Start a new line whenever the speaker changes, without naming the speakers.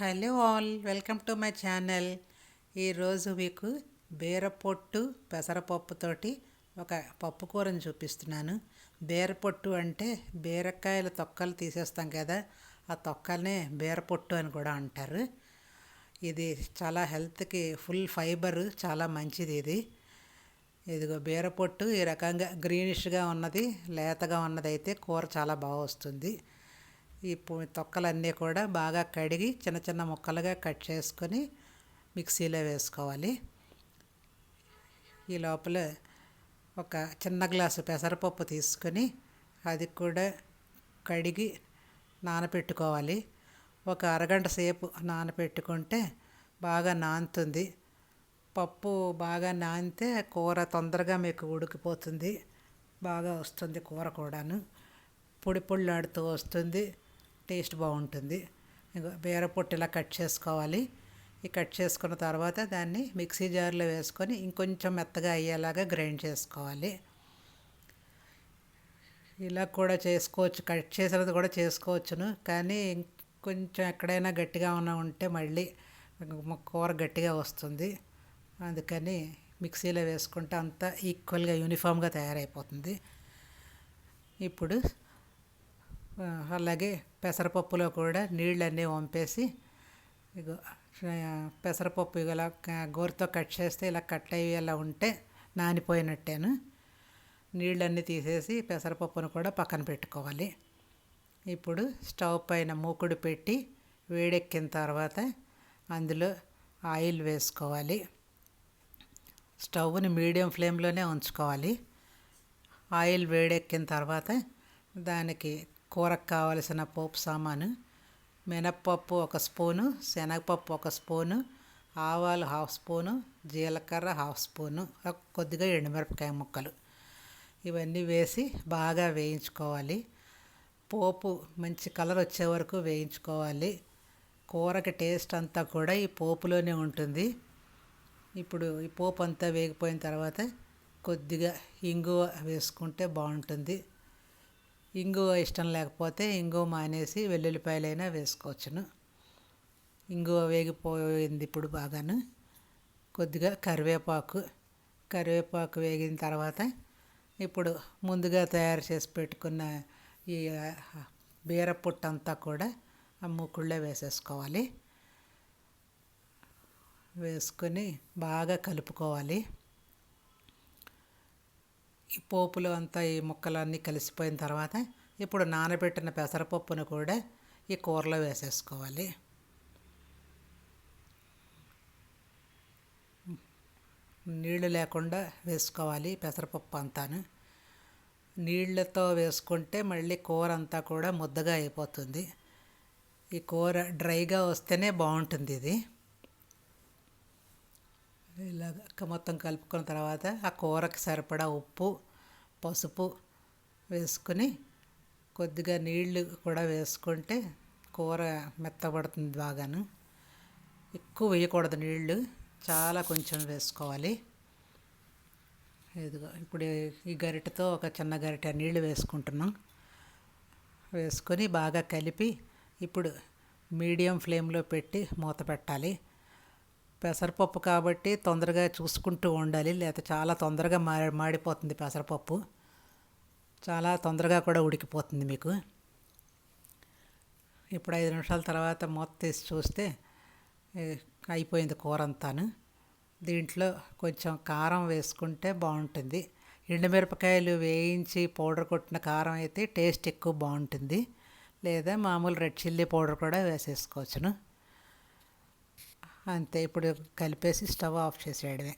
Hello all welcome to my channel. ఈరోజు మీకు బీరపొట్టు పెసరపప్పుతోటి ఒక పప్పు కూరని చూపిస్తున్నాను. బీరపొట్టు అంటే బీరకాయల తొక్కలు తీసేస్తాం కదా ఆ తొక్కలనే బీరపొట్టు అని కూడా అంటారు. ఇది చాలా హెల్త్కి ఫుల్ ఫైబర్ చాలా మంచిది ఇది. ఇదిగో బీరపొట్టు ఈ రకంగా గ్రీనిష్గా ఉన్నది లేతగా ఉన్నదైతే కూర చాలా బాగా వస్తుంది. ఈ తొక్కలన్నీ కూడా బాగా కడిగి చిన్న చిన్న ముక్కలుగా కట్ చేసుకొని మిక్సీలో వేసుకోవాలి. ఈ లోపల ఒక చిన్న గ్లాసు పెసరపప్పు తీసుకొని అది కూడా కడిగి నానబెట్టుకోవాలి ఒక అరగంట సేపు నానబెట్టుకుంటే బాగా నానుతుంది పప్పు బాగా నానితే కూర తొందరగా మీకు ఉడికిపోతుంది. బాగా వస్తుంది కూర కూడాను. పొడి పొళ్ళాడుతూ వస్తుంది. టేస్ట్ బాగుంటుంది. బీర పొట్టు ఇలా కట్ చేసుకోవాలి. ఈ కట్ చేసుకున్న తర్వాత దాన్ని మిక్సీ జార్లో వేసుకొని ఇంకొంచెం మెత్తగా అయ్యేలాగా గ్రైండ్ చేసుకోవాలి. ఇలా కూడా చేసుకోవచ్చు. కట్ చేసినది కూడా చేసుకోవచ్చును. కానీ కొంచెం ఎక్కడైనా గట్టిగా ఉన్న ఉంటే మళ్ళీ కూర గట్టిగా వస్తుంది. అందుకని మిక్సీలో వేసుకుంటే అంతా ఈక్వల్గా యూనిఫామ్గా తయారైపోతుంది. ఇప్పుడు అలాగే పెసరపప్పులో కూడా నీళ్ళన్నీ వంపేసి ఇగో పెసరపప్పు ఇలా గోరుతో కట్ చేస్తే ఇలా కట్ అయ్యి ఇలా ఉంటే నానిపోయినట్టేను. నీళ్ళన్నీ తీసేసి పెసరపప్పును కూడా పక్కన పెట్టుకోవాలి. ఇప్పుడు స్టవ్ పైన మూకుడు పెట్టి వేడెక్కిన తర్వాత అందులో ఆయిల్ వేసుకోవాలి. స్టవ్ని మీడియం ఫ్లేమ్లోనే ఉంచుకోవాలి. ఆయిల్ వేడెక్కిన తర్వాత దానికి కూరకు కావలసిన పోపు సామాను మినప్పప్పు ఒక స్పూను శనగపప్పు ఒక స్పూను ఆవాలు హాఫ్ స్పూను జీలకర్ర హాఫ్ స్పూను కొద్దిగా ఎండుమిరపకాయ ముక్కలు. ఇవన్నీ వేసి బాగా వేయించుకోవాలి. పోపు మంచి కలర్ వచ్చే వరకు వేయించుకోవాలి. కూరకి టేస్ట్ అంతా కూడా ఈ పోపులోనే ఉంటుంది. ఇప్పుడు ఈ పోపు అంతా వేగిపోయిన తర్వాత కొద్దిగా ఇంగువ వేసుకుంటే బాగుంటుంది. ఇంగువ ఇష్టం లేకపోతే ఇంగువ మానేసి వెల్లుల్లిపాయలైనా వేసుకోవచ్చును. ఇంగువ వేగిపోయింది ఇప్పుడు బాగాను. కొద్దిగా కరివేపాకు కరివేపాకు వేగిన తర్వాత ఇప్పుడు ముందుగా తయారు చేసి పెట్టుకున్న ఈ బీర పుట్టంతా కూడా ఆ మూకుళ్ళే వేసేసుకోవాలి. వేసుకొని బాగా కలుపుకోవాలి. ఈ పోపులో అంతా ఈ ముక్కలన్నీ కలిసిపోయిన తర్వాత ఇప్పుడు నానబెట్టిన పెసరపప్పును కూడా ఈ కూరలో వేసేసుకోవాలి. నీళ్ళు లేకుండా వేసుకోవాలి పెసరపప్పు అంతాను. నీళ్ళతో వేసుకుంటే మళ్ళీ కూర అంతా కూడా ముద్దగా అయిపోతుంది. ఈ కూర డ్రైగా వస్తేనే బాగుంటుంది ఇది. ఇలాగ మొత్తం కలుపుకున్న తర్వాత ఆ కూరకి సరిపడా ఉప్పు పసుపు వేసుకొని కొద్దిగా నీళ్ళు కూడా వేసుకుంటే కూర మెత్తబడుతుంది బాగాను. ఎక్కువ వేయకూడదు నీళ్ళు చాలా కొంచెం వేసుకోవాలి. ఇదిగో ఇప్పుడు ఈ గరిటతో ఒక చిన్న గరిటె నీళ్ళు వేసుకుంటున్నాం. వేసుకొని బాగా కలిపి ఇప్పుడు మీడియం ఫ్లేమ్లో పెట్టి మూత పెట్టాలి. పెసరపప్పు కాబట్టి తొందరగా చూసుకుంటూ ఉండాలి లేకపోతే చాలా తొందరగా మా మాడిపోతుంది పెసరపప్పు. చాలా తొందరగా కూడా ఉడికిపోతుంది మీకు. ఇప్పుడు ఐదు నిమిషాల తర్వాత మూత తీసి చూస్తే అయిపోయింది కూర అంతాను. దీంట్లో కొంచెం కారం వేసుకుంటే బాగుంటుంది. ఎండుమిరపకాయలు వేయించి పౌడర్ కొట్టిన కారం అయితే టేస్ట్ ఎక్కువ బాగుంటుంది. లేదా మామూలు రెడ్ చిల్లీ పౌడర్ కూడా వేసేసుకోవచ్చును. అంతే ఇప్పుడు కలిపేసి స్టవ్ ఆఫ్ చేసేయడమే.